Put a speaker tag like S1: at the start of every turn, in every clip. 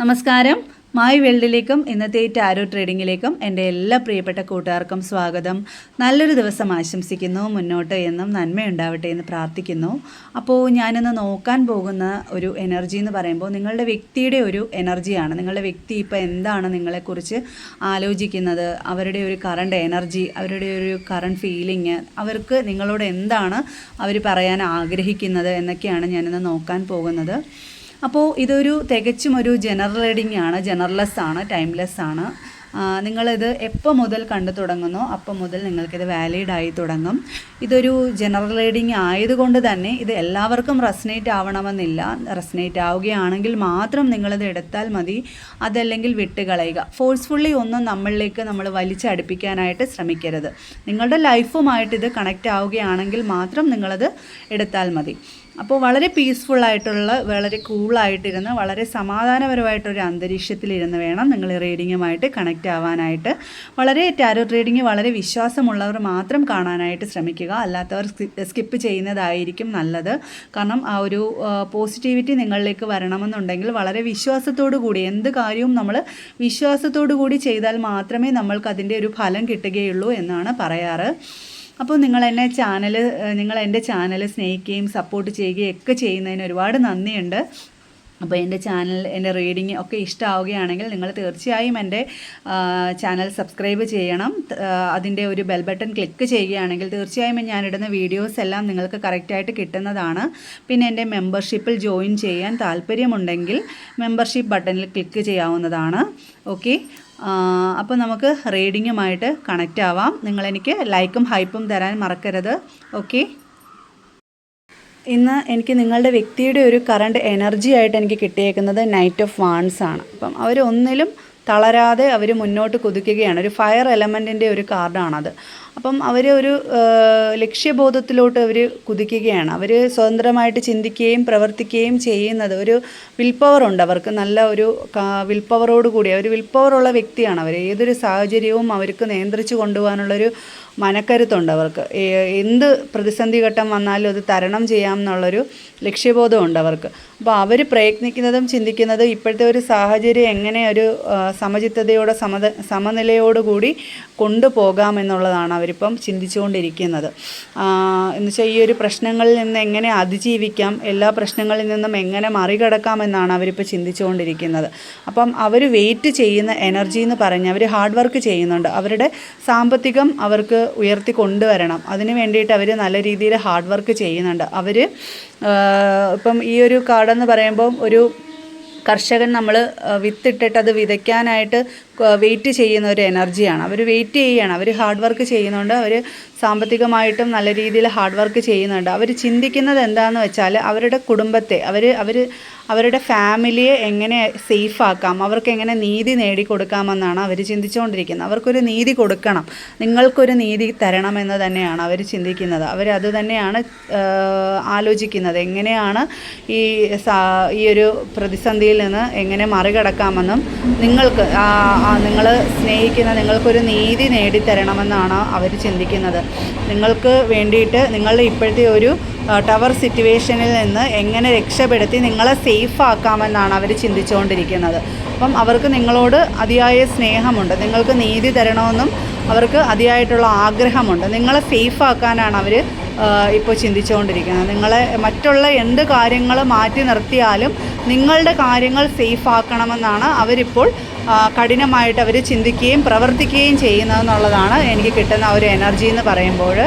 S1: നമസ്കാരം. മായി വേൾഡിലേക്കും ഇന്നത്തെ ടാരോ ട്രേഡിങ്ങിലേക്കും എന്റെ എല്ലാ പ്രിയപ്പെട്ട കൂട്ടുകാർക്കും സ്വാഗതം. നല്ലൊരു ദിവസം ആശംസിക്കുന്നു. മുന്നോട്ട് എന്നും നന്മയുണ്ടാവട്ടെ എന്ന് പ്രാർത്ഥിക്കുന്നു. അപ്പോൾ ഞാനിന്ന് നോക്കാൻ പോകുന്ന ഒരു എനർജി എന്ന് പറയുമ്പോൾ നിങ്ങളുടെ വ്യക്തിയുടെ ഒരു എനർജിയാണ് നിങ്ങളുടെ വ്യക്തി ഇപ്പോൾ എന്താണ് നിങ്ങളെക്കുറിച്ച് ആലോചിക്കുന്നത്? അവരുടെ ഒരു കറണ്ട് എനർജി അവരുടെ ഒരു കറണ്ട് ഫീലിംഗ് അവർക്ക് നിങ്ങളോട് എന്താണ് അവർ പറയാൻ ആഗ്രഹിക്കുന്നത് എന്നൊക്കെയാണ് ഞാനിന്ന് നോക്കാൻ പോകുന്നത്. അപ്പോൾ ഇതൊരു തികച്ചും ഒരു ജനറൽ റീഡിംഗ് ആണ്. ജനറൽലെസ് ആണ് ടൈംലെസ് ആണ്. നിങ്ങളിത് എപ്പോൾ മുതൽ കണ്ടു തുടങ്ങുന്നോ അപ്പം മുതൽ നിങ്ങൾക്കിത് വാലിഡ് ആയി തുടങ്ങും. ഇതൊരു ജനറൽ റീഡിംഗ് ആയതുകൊണ്ട് തന്നെ ഇത് എല്ലാവർക്കും റെസനേറ്റ് ആവണമെന്നില്ല. റെസനേറ്റ് ആവുകയാണെങ്കിൽ മാത്രം നിങ്ങളിത് എടുത്താൽ മതി. അതല്ലെങ്കിൽ വിട്ടുകളയുക. ഫോഴ്സ്ഫുള്ളി ഒന്നും നമ്മളിലേക്ക് നമ്മൾ വലിച്ചടുപ്പിക്കാനായിട്ട് ശ്രമിക്കരുത്. നിങ്ങളുടെ ലൈഫുമായിട്ട് ഇത് കണക്റ്റ് ആവുകയാണെങ്കിൽ മാത്രം നിങ്ങളത് എടുത്താൽ മതി. അപ്പോൾ വളരെ പീസ്ഫുൾ ആയിട്ടുള്ള വളരെ കൂളായിട്ടിരുന്ന് വളരെ സമാധാനപരമായിട്ടൊരു അന്തരീക്ഷത്തിലിരുന്ന് വേണം നിങ്ങൾ റീഡിങ്ങുമായിട്ട് കണക്റ്റ് ആവാനായിട്ട്. വളരെ ടാരോ റീഡിങ് വളരെ വിശ്വാസമുള്ളവർ മാത്രം കാണാനായിട്ട് ശ്രമിക്കുക. അല്ലാത്തവർ സ്കിപ്പ് ചെയ്യുന്നതായിരിക്കും നല്ലത്. കാരണം ആ ഒരു പോസിറ്റിവിറ്റി നിങ്ങളിലേക്ക് വരണമെന്നുണ്ടെങ്കിൽ വളരെ വിശ്വാസത്തോടു കൂടി എന്ത് കാര്യവും നമ്മൾ വിശ്വാസത്തോടു കൂടി ചെയ്താൽ മാത്രമേ നമ്മൾക്ക് അതിന്റെ ഒരു ഫലം കിട്ടുകയുള്ളൂ എന്നാണ് പറയാറ്. അപ്പോൾ നിങ്ങൾ എന്നെ ചാനൽ നിങ്ങൾ എന്റെ ചാനൽ സ്നേഹിക്കുകയും സപ്പോർട്ട് ചെയ്യുകയും ഒക്കെ ചെയ്യുന്നതിന് ഒരുപാട് നന്ദിയുണ്ട്. അപ്പോൾ എന്റെ ചാനൽ എന്റെ റീഡിങ് ഒക്കെ ഇഷ്ടമാവുകയാണെങ്കിൽ നിങ്ങൾ തീർച്ചയായും എന്റെ ചാനൽ സബ്സ്ക്രൈബ് ചെയ്യണം. അതിന്റെ ഒരു ബെൽ ബട്ടൺ ക്ലിക്ക് ചെയ്യുകയാണെങ്കിൽ തീർച്ചയായും ഞാനിടുന്ന വീഡിയോസ് എല്ലാം നിങ്ങൾക്ക് കറക്റ്റായിട്ട് കിട്ടുന്നതാണ്. പിന്നെ എന്റെ മെമ്പർഷിപ്പിൽ ജോയിൻ ചെയ്യാൻ താല്പര്യമുണ്ടെങ്കിൽ മെമ്പർഷിപ്പ് ബട്ടണിൽ ക്ലിക്ക് ചെയ്യാവുന്നതാണ്. ഓക്കെ അപ്പോൾ നമുക്ക് റീഡിങ്ങുമായിട്ട് കണക്റ്റ് ആവാം. നിങ്ങളെനിക്ക് ലൈക്കും ഹൈപ്പും തരാൻ മറക്കരുത്. ഓക്കെ ഇന്ന് എനിക്ക് നിങ്ങളുടെ വ്യക്തിയുടെ ഒരു കറണ്ട് എനർജി ആയിട്ട് എനിക്ക് കിട്ടിയേക്കുന്നത് നൈറ്റ് ഓഫ് വാൺസ് ആണ്. അപ്പം അവർ ഒന്നിലും തളരാതെ അവർ മുന്നോട്ട് കുതിക്കുകയാണ്. ഒരു ഫയർ എലമെന്റിന്റെ ഒരു കാർഡാണത് അപ്പം അവർ ഒരു ലക്ഷ്യബോധത്തിലോട്ട് അവർ കുതിക്കുകയാണ്. അവർ സ്വതന്ത്രമായിട്ട് ചിന്തിക്കുകയും പ്രവർത്തിക്കുകയും ചെയ്യുന്നത്. ഒരു വിൽ പവർ ഉണ്ട്. അവർക്ക് നല്ല ഒരു വിൽ പവറോട് കൂടി അവർ വിൽ പവറുള്ള വ്യക്തിയാണ് അവർ ഏതൊരു സാഹചര്യവും അവർക്ക് നിയന്ത്രിച്ച് കൊണ്ടുപോകാനുള്ളൊരു മനക്കരുത്തുണ്ട് അവർക്ക്. എന്ത് പ്രതിസന്ധി ഘട്ടം വന്നാലും അത് തരണം ചെയ്യാം എന്നുള്ളൊരു ലക്ഷ്യബോധമുണ്ട് അവർക്ക്. അപ്പോൾ അവർ പ്രയത്നിക്കുന്നതും ചിന്തിക്കുന്നതും ഇപ്പോഴത്തെ ഒരു സാഹചര്യം എങ്ങനെ ഒരു സമചിത്തതയോടെ സമത സമനിലയോടുകൂടി കൊണ്ടുപോകാം എന്നുള്ളതാണ് അവരിപ്പം ചിന്തിച്ചുകൊണ്ടിരിക്കുന്നത്. എന്ന് വെച്ചാൽ ഈ ഒരു പ്രശ്നങ്ങളിൽ നിന്ന് എങ്ങനെ അതിജീവിക്കാം എല്ലാ പ്രശ്നങ്ങളിൽ നിന്നും എങ്ങനെ മറികടക്കാം എന്നാണ് അവരിപ്പോൾ ചിന്തിച്ചുകൊണ്ടിരിക്കുന്നത്. അപ്പം അവർ വെയിറ്റ് ചെയ്യുന്ന എനർജി എന്ന് പറഞ്ഞ് അവർ ഹാർഡ് വർക്ക് ചെയ്യുന്നുണ്ട്. അവരുടെ സാമ്പത്തികം അവർക്ക് ഉയർത്തി കൊണ്ടുവരണം. അതിന് വേണ്ടിയിട്ട് അവർ നല്ല രീതിയിൽ ഹാർഡ് വർക്ക് ചെയ്യുന്നുണ്ട്. അവർ ഇപ്പം ഈ ഒരു കാർഡെന്ന് പറയുമ്പം ഒരു കർഷകൻ നമ്മൾ വിത്തിട്ടിട്ട് അത് വിതയ്ക്കാനായിട്ട് വെയിറ്റ് ചെയ്യുന്ന ഒരു എനർജിയാണ്. അവർ വെയിറ്റ് ചെയ്യുകയാണ് അവർ ഹാർഡ് വർക്ക് ചെയ്യുന്നുണ്ട് അവർ സാമ്പത്തികമായിട്ടും നല്ല രീതിയിൽ ഹാർഡ് വർക്ക് ചെയ്യുന്നുണ്ട്. അവർ ചിന്തിക്കുന്നത് എന്താണെന്ന് വെച്ചാൽ അവരുടെ കുടുംബത്തെ അവർ അവർ അവരുടെ ഫാമിലിയെ എങ്ങനെ സേഫാക്കാം അവർക്ക് എങ്ങനെ നീതി നേടിക്കൊടുക്കാമെന്നാണ് അവർ ചിന്തിച്ചുകൊണ്ടിരിക്കുന്നത് അവർക്കൊരു നീതി കൊടുക്കണം. നിങ്ങൾക്കൊരു നീതി തരണമെന്ന് തന്നെയാണ് അവർ ചിന്തിക്കുന്നത്. അവർ അത് തന്നെയാണ് ആലോചിക്കുന്നത്. എങ്ങനെയാണ് ഈ ഈ ഒരു പ്രതിസന്ധിയിൽ നിന്ന് എങ്ങനെ മറികടക്കാമെന്നും നിങ്ങൾക്ക് നിങ്ങൾ സ്നേഹിക്കുന്ന നിങ്ങൾക്കൊരു നീതി നേടിത്തരണമെന്നാണ് അവർ ചിന്തിക്കുന്നത്. നിങ്ങൾക്ക് വേണ്ടിയിട്ട് നിങ്ങളുടെ ഇപ്പോഴത്തെ ഒരു ടവർ സിറ്റുവേഷനിൽ നിന്ന് എങ്ങനെ രക്ഷപ്പെടുത്തി നിങ്ങളെ സേഫ് ആക്കാമെന്നാണ് അവർ ചിന്തിച്ചുകൊണ്ടിരിക്കുന്നത് അപ്പം അവർക്ക് നിങ്ങളോട് അതിയായ സ്നേഹമുണ്ട്. നിങ്ങൾക്ക് നീതി തരണമെന്നും അവർക്ക് അതിയായിട്ടുള്ള ആഗ്രഹമുണ്ട്. നിങ്ങളെ സേഫ് ആക്കാനാണ് അവർ ഇപ്പോൾ ചിന്തിച്ചുകൊണ്ടിരിക്കുന്നത് നിങ്ങളെ മറ്റുള്ള എന്ത് കാര്യങ്ങൾ മാറ്റി നിർത്തിയാലും നിങ്ങളുടെ കാര്യങ്ങൾ സേഫ് ആക്കണമെന്നാണ് അവരിപ്പോൾ കഠിനമായിട്ട് അവർ ചിന്തിക്കുകയും പ്രവർത്തിക്കുകയും ചെയ്യുന്നതെന്നുള്ളതാണ് എനിക്ക് കിട്ടുന്ന ഒരു എനർജി എന്ന് പറയുമ്പോൾ.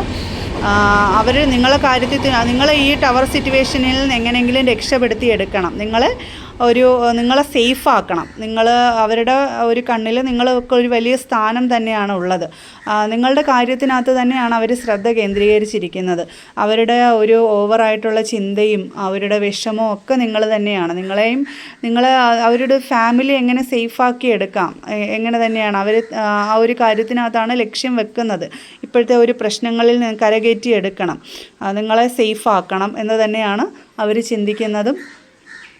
S1: അവർ നിങ്ങളെ കാര്യത്തിൽ നിങ്ങളെ ഈ ടവർ സിറ്റുവേഷനിൽ നിന്ന് എങ്ങനെയെങ്കിലും രക്ഷപ്പെടുത്തി എടുക്കണം നിങ്ങൾ ഒരു നിങ്ങളെ സേഫ് ആക്കണം. നിങ്ങൾ അവരുടെ ഒരു കണ്ണിൽ നിങ്ങൾക്ക് ഒരു വലിയ സ്ഥാനം തന്നെയാണ് ഉള്ളത്. നിങ്ങളുടെ കാര്യത്തിനകത്ത് തന്നെയാണ് അവർ ശ്രദ്ധ കേന്ദ്രീകരിച്ചിരിക്കുന്നത്. അവരുടെ ഒരു ഓവറായിട്ടുള്ള ചിന്തയും അവരുടെ വിഷമവും ഒക്കെ നിങ്ങൾ തന്നെയാണ്. നിങ്ങളെയും നിങ്ങളെ അവരുടെ ഫാമിലി എങ്ങനെ സേഫാക്കി എടുക്കാം? എങ്ങനെ തന്നെയാണ്? അവർ ആ ഒരു കാര്യത്തിനകത്താണ് ലക്ഷ്യം വെക്കുന്നത്. ഇപ്പോഴത്തെ ഒരു പ്രശ്നങ്ങളിൽ കരകയറ്റി എടുക്കണം. നിങ്ങളെ സേഫ് ആക്കണം എന്ന് തന്നെയാണ് അവർ ചിന്തിക്കുന്നതും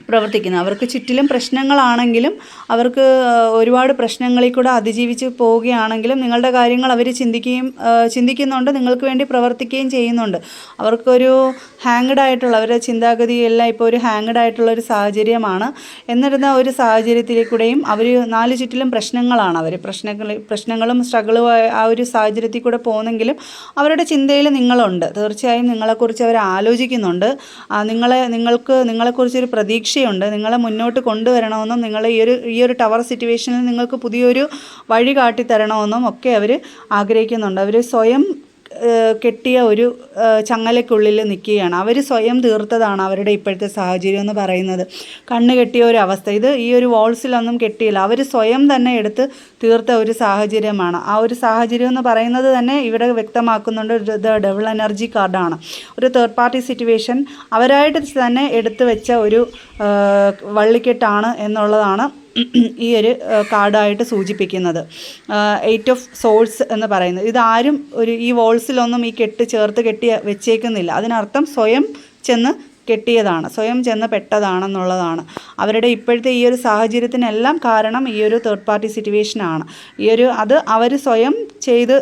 S1: പ്രവർത്തിക്കുന്നത് അവർക്ക് ചുറ്റിലും പ്രശ്നങ്ങളാണെങ്കിലും അവർക്ക് ഒരുപാട് പ്രശ്നങ്ങളിൽ കൂടെ അതിജീവിച്ച് പോവുകയാണെങ്കിലും നിങ്ങളുടെ കാര്യങ്ങൾ അവർ ചിന്തിക്കുകയും ചിന്തിക്കുന്നുണ്ട് നിങ്ങൾക്ക് വേണ്ടി പ്രവർത്തിക്കുകയും ചെയ്യുന്നുണ്ട്. അവർക്കൊരു ഹാങ്ഡ് ആയിട്ടുള്ള അവരുടെ ചിന്താഗതിയെല്ലാം ഇപ്പോൾ ഒരു ഹാങ്ഡ് ആയിട്ടുള്ള ഒരു സാഹചര്യമാണ്. എന്നിരുന്ന ഒരു സാഹചര്യത്തിലേക്കൂടെയും അവർ നാല് ചുറ്റിലും പ്രശ്നങ്ങളാണ്. അവർ പ്രശ്നങ്ങൾ പ്രശ്നങ്ങളും സ്ട്രഗിളും ആ ഒരു സാഹചര്യത്തിൽ കൂടെ പോകുന്നെങ്കിലും അവരുടെ ചിന്തയിൽ നിങ്ങളുണ്ട്. തീർച്ചയായും നിങ്ങളെക്കുറിച്ച് അവർ ആലോചിക്കുന്നുണ്ട്. നിങ്ങളെ നിങ്ങൾക്ക് നിങ്ങളെക്കുറിച്ചൊരു പ്രതീക്ഷയുണ്ട് നിങ്ങളെ മുന്നോട്ട് കൊണ്ടുവരണമെന്നും നിങ്ങൾ ഈ ഒരു ഈ ഒരു ടവർ സിറ്റുവേഷനിൽ നിങ്ങൾക്ക് പുതിയൊരു വഴി കാട്ടിത്തരണമെന്നും ഒക്കെ അവർ ആഗ്രഹിക്കുന്നുണ്ട്. അവർ സ്വയം കെട്ടിയ ഒരു ചങ്ങലയ്ക്കുള്ളിൽ നിൽക്കുകയാണ്. അവർ സ്വയം തീർത്തതാണ് അവരുടെ ഇപ്പോഴത്തെ സാഹചര്യം എന്ന് പറയുന്നത്. കണ്ണ് കെട്ടിയ ഒരു അവസ്ഥ. ഇത് ഈ ഒരു വാൾസിലൊന്നും കെട്ടിയില്ല. അവർ സ്വയം തന്നെ എടുത്ത് തീർത്ത ഒരു സാഹചര്യമാണ്. ആ ഒരു സാഹചര്യം എന്ന് പറയുന്നത് തന്നെ ഇവിടെ വ്യക്തമാക്കുന്നുണ്ട്. ഒരു ഡബിൾ എനർജി കാർഡാണ്. ഒരു തേർഡ് പാർട്ടി സിറ്റുവേഷൻ അവരായിട്ട് തന്നെ എടുത്തു വെച്ച ഒരു വള്ളിക്കെട്ടാണ് എന്നുള്ളതാണ് ഈ ഒരു കാർഡായിട്ട് സൂചിപ്പിക്കുന്നത്. എയ്റ്റ് ഓഫ് സോൾസ് എന്ന് പറയുന്നത്. ഇതാരും ഒരു ഈ വോൾസിലൊന്നും ഈ കെട്ട് ചേർത്ത് കെട്ടി വെച്ചേക്കുന്നില്ല. അതിനർത്ഥം സ്വയം ചെന്ന് കെട്ടിയതാണ് സ്വയം ചെന്ന് പെട്ടതാണെന്നുള്ളതാണ്. അവരുടെ ഇപ്പോഴത്തെ ഈ ഒരു സാഹചര്യത്തിനെല്ലാം കാരണം ഈ ഒരു തേർഡ് പാർട്ടി സിറ്റുവേഷനാണ് ഈ ഒരു അത് അവർ സ്വയം ചെയ്ത്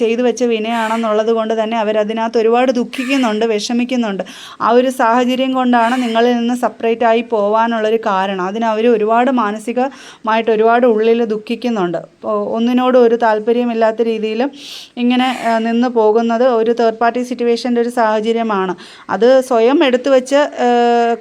S1: ചെയ്തു വെച്ച വിനയാണെന്നുള്ളത് കൊണ്ട് തന്നെ അവരതിനകത്ത് ഒരുപാട് ദുഃഖിക്കുന്നുണ്ട് വിഷമിക്കുന്നുണ്ട്. ആ ഒരു സാഹചര്യം കൊണ്ടാണ് നിങ്ങളിൽ നിന്ന് സെപ്പറേറ്റ് ആയി പോകാനുള്ളൊരു കാരണം. അതിന് അവർ ഒരുപാട് മാനസികമായിട്ട് ഒരുപാട് ഉള്ളിൽ ദുഃഖിക്കുന്നുണ്ട്. ഒന്നിനോട് ഒന്നിനോടും ഒരു താല്പര്യമില്ലാത്ത രീതിയിൽ ഇങ്ങനെ നിന്ന് പോകുന്നത് ഒരു തേർഡ് പാർട്ടി സിറ്റുവേഷന്റെ ഒരു സാഹചര്യമാണ്. അത് സ്വയം എടുത്തു വെച്ച ആ,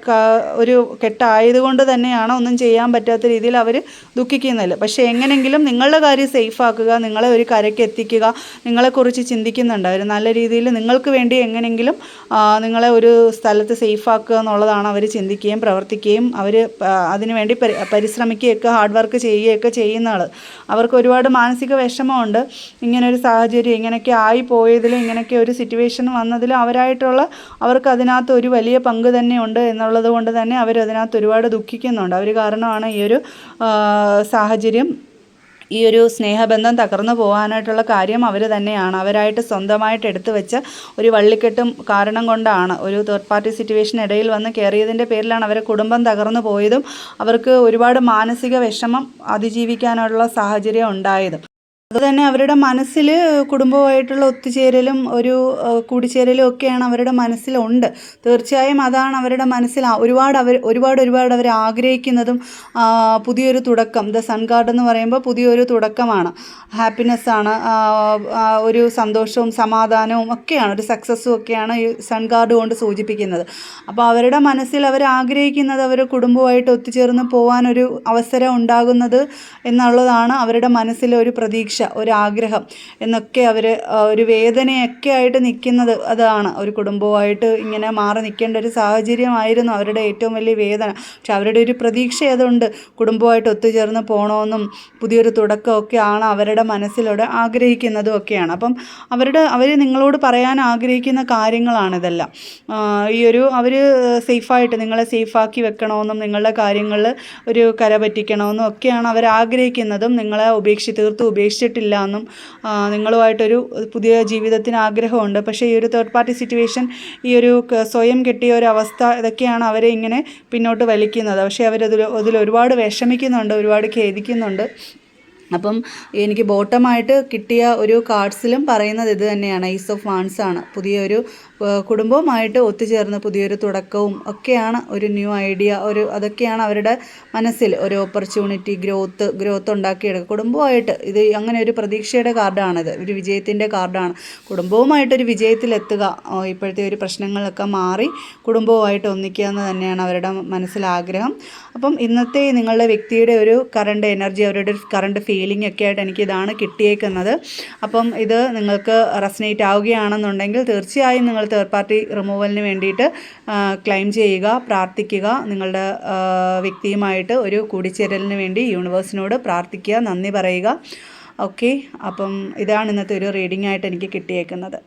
S1: ക- ഒരു കെട്ടായതുകൊണ്ട് തന്നെയാണ് ഒന്നും ചെയ്യാൻ പറ്റാത്ത രീതിയിൽ അവർ ദുഃഖിക്കുന്നില്ല പക്ഷേ എങ്ങനെങ്കിലും നിങ്ങളുടെ കാര്യം സേഫ് ആക്കുക നിങ്ങളെ ഒരു കരയ്ക്ക് എത്തിക്കുക നിങ്ങളെക്കുറിച്ച് ചിന്തിക്കുന്നുണ്ട്. അവർ നല്ല രീതിയിൽ നിങ്ങൾക്ക് വേണ്ടി എങ്ങനെങ്കിലും നിങ്ങളെ ഒരു സ്ഥലത്ത് സേഫ് ആക്കുക എന്നുള്ളതാണ് അവർ ചിന്തിക്കുകയും പ്രവർത്തിക്കുകയും അവർ അതിനുവേണ്ടി പരി പരിശ്രമിക്കുകയൊക്കെ ഹാർഡ് വർക്ക് ചെയ്യുകയൊക്കെ ചെയ്യുന്ന ആൾ അവർക്ക് ഒരുപാട് മാനസിക വിഷമമുണ്ട്. ഇങ്ങനൊരു സാഹചര്യം ഇങ്ങനെയൊക്കെ ആയി പോയതിലും ഇങ്ങനെയൊക്കെ ഒരു സിറ്റുവേഷൻ വന്നതിലും അവരായിട്ടുള്ള അവർക്ക് അതിനകത്ത് ഒരു വലിയ പങ്ക് തന്നെയുണ്ട് എന്നുള്ളത് കൊണ്ട് തന്നെ അവർ അതിനകത്ത് ഒരുപാട് ദുഃഖിക്കുന്നുണ്ട്. അവർ കാരണമാണ് ഈ ഒരു സാഹചര്യം ഈ ഒരു സ്നേഹബന്ധം തകർന്നു പോകാനായിട്ടുള്ള കാര്യം അവർ തന്നെയാണ്. അവരായിട്ട് സ്വന്തമായിട്ട് എടുത്തു വെച്ച ഒരു വള്ളിക്കെട്ടും കാരണം കൊണ്ടാണ് ഒരു തേർഡ് പാർട്ടി സിറ്റുവേഷൻ ഇടയിൽ വന്ന് കയറിയതിന്റെ പേരിലാണ് അവരെ കുടുംബം തകർന്നു പോയതും. അവർക്ക് ഒരുപാട് മാനസിക വിഷമം അതിജീവിക്കാനുള്ള സാഹചര്യം ഉണ്ടായതും. അതുതന്നെ അവരുടെ മനസ്സിൽ കുടുംബമായിട്ടുള്ള ഒത്തുചേരലും ഒരു കൂടിച്ചേരലും ഒക്കെയാണ് അവരുടെ മനസ്സിലുണ്ട്. തീർച്ചയായും അതാണ് അവരുടെ മനസ്സിൽ ഒരുപാട് അവർ ഒരുപാട് ഒരുപാട് അവർ ആഗ്രഹിക്കുന്നതും പുതിയൊരു തുടക്കം. ദ സൺ ഗാർഡ് എന്ന് പറയുമ്പോൾ പുതിയൊരു തുടക്കമാണ്. ഹാപ്പിനെസ് ആണ്. ആ, ആ, ഒരു സന്തോഷവും സമാധാനവും ഒക്കെയാണ് ഒരു സക്സസ്സും ഒക്കെയാണ് ഈ സൺ ഗാർഡ് കൊണ്ട് സൂചിപ്പിക്കുന്നത്. അപ്പോൾ അവരുടെ മനസ്സിൽ അവർ ആഗ്രഹിക്കുന്നത് അവർ കുടുംബമായിട്ട് ഒത്തുചേർന്ന് പോകാനൊരു അവസരം ഉണ്ടാകുന്നത് എന്നുള്ളതാണ് അവരുടെ മനസ്സിലെ ഒരു പ്രതീക്ഷ. ഒരു ഒരാഗ്രഹം എന്നൊക്കെ അവർ ഒരു വേദനയൊക്കെ ആയിട്ട് നിൽക്കുന്നത് അതാണ്. ഒരു കുടുംബവുമായിട്ട് ഇങ്ങനെ മാറി നിൽക്കേണ്ട ഒരു സാഹചര്യമായിരുന്നു അവരുടെ ഏറ്റവും വലിയ വേദന. പക്ഷെ അവരുടെ ഒരു പ്രതീക്ഷ അതുണ്ട് കുടുംബമായിട്ട് ഒത്തുചേർന്ന് പോകണമെന്നും പുതിയൊരു തുടക്കമൊക്കെ ആണ് അവരുടെ മനസ്സിലൂടെ ആഗ്രഹിക്കുന്നതും ഒക്കെയാണ്. അപ്പം അവരുടെ അവർ നിങ്ങളോട് പറയാൻ ആഗ്രഹിക്കുന്ന കാര്യങ്ങളാണിതെല്ലാം ഈ ഒരു അവർ സേഫായിട്ട് നിങ്ങളെ സേഫാക്കി വെക്കണമെന്നും നിങ്ങളുടെ കാര്യങ്ങളിൽ ഒരു കര പറ്റിക്കണമെന്നും ഒക്കെയാണ് അവർ ആഗ്രഹിക്കുന്നതും നിങ്ങളെ ഉപേക്ഷി തീർത്തും ഉപേക്ഷിച്ചിട്ടില്ല എന്നും നിങ്ങളുമായിട്ടൊരു പുതിയ ജീവിതത്തിന് ആഗ്രഹമുണ്ട്. പക്ഷേ ഈ ഒരു തേർഡ് പാർട്ടി സിറ്റുവേഷൻ ഈ ഒരു സ്വയം കെട്ടിയ ഒരു അവസ്ഥ ഇതൊക്കെയാണ് അവരെ ഇങ്ങനെ പിന്നോട്ട് വലിക്കുന്നത്. പക്ഷേ അവരതിൽ അതിൽ ഒരുപാട് വിഷമിക്കുന്നുണ്ട് ഒരുപാട് ഖേദിക്കുന്നുണ്ട്. അപ്പം എനിക്ക് ബോട്ടമായിട്ട് കിട്ടിയ ഒരു കാർഡ്സിലും പറയുന്നത് ഇത് തന്നെയാണ്. ഈസ് ഓഫ് വാൺസ് ആണ്. പുതിയൊരു കുടുംബവുമായിട്ട് ഒത്തുചേർന്ന് പുതിയൊരു തുടക്കവും ഒക്കെയാണ് ഒരു ന്യൂ ഐഡിയ ഒരു അതൊക്കെയാണ് അവരുടെ മനസ്സിൽ ഒരു ഓപ്പർച്യൂണിറ്റി ഗ്രോത്ത് ഗ്രോത്ത് ഉണ്ടാക്കിയെടുക്കുക. കുടുംബമായിട്ട് ഇത് അങ്ങനെ ഒരു പ്രതീക്ഷയുടെ കാർഡാണിത് ഒരു വിജയത്തിന്റെ കാർഡാണ്. കുടുംബവുമായിട്ടൊരു വിജയത്തിലെത്തുക ഇപ്പോഴത്തെ ഒരു പ്രശ്നങ്ങളൊക്കെ മാറി കുടുംബവുമായിട്ട് ഒന്നിക്കുക എന്ന് തന്നെയാണ് അവരുടെ മനസ്സിൽ ആഗ്രഹം അപ്പം ഇന്നത്തെ നിങ്ങളുടെ വ്യക്തിയുടെ ഒരു കറണ്ട് എനർജി അവരുടെ ഒരു കറണ്ട് ഫീലിംഗ് ഒക്കെ ആയിട്ട് എനിക്ക് ഇതാണ് കിട്ടിയേക്കുന്നത്. അപ്പം ഇത് നിങ്ങൾക്ക് റെസനേറ്റ് ആവുകയാണെന്നുണ്ടെങ്കിൽ തീർച്ചയായും നിങ്ങൾ തേർഡ് പാർട്ടി റിമൂവലിന് വേണ്ടിയിട്ട് ക്ലെയിം ചെയ്യുക പ്രാർത്ഥിക്കുക നിങ്ങളുടെ വ്യക്തിയുമായിട്ട് ഒരു കൂടിച്ചേരലിന് വേണ്ടി യൂണിവേഴ്സിനോട് പ്രാർത്ഥിക്കുക നന്ദി പറയുക. ഓക്കെ അപ്പം ഇതാണ് ഇന്നത്തെ ഒരു റീഡിംഗ് ആയിട്ട് എനിക്ക് കിട്ടിയേക്കുന്നത്.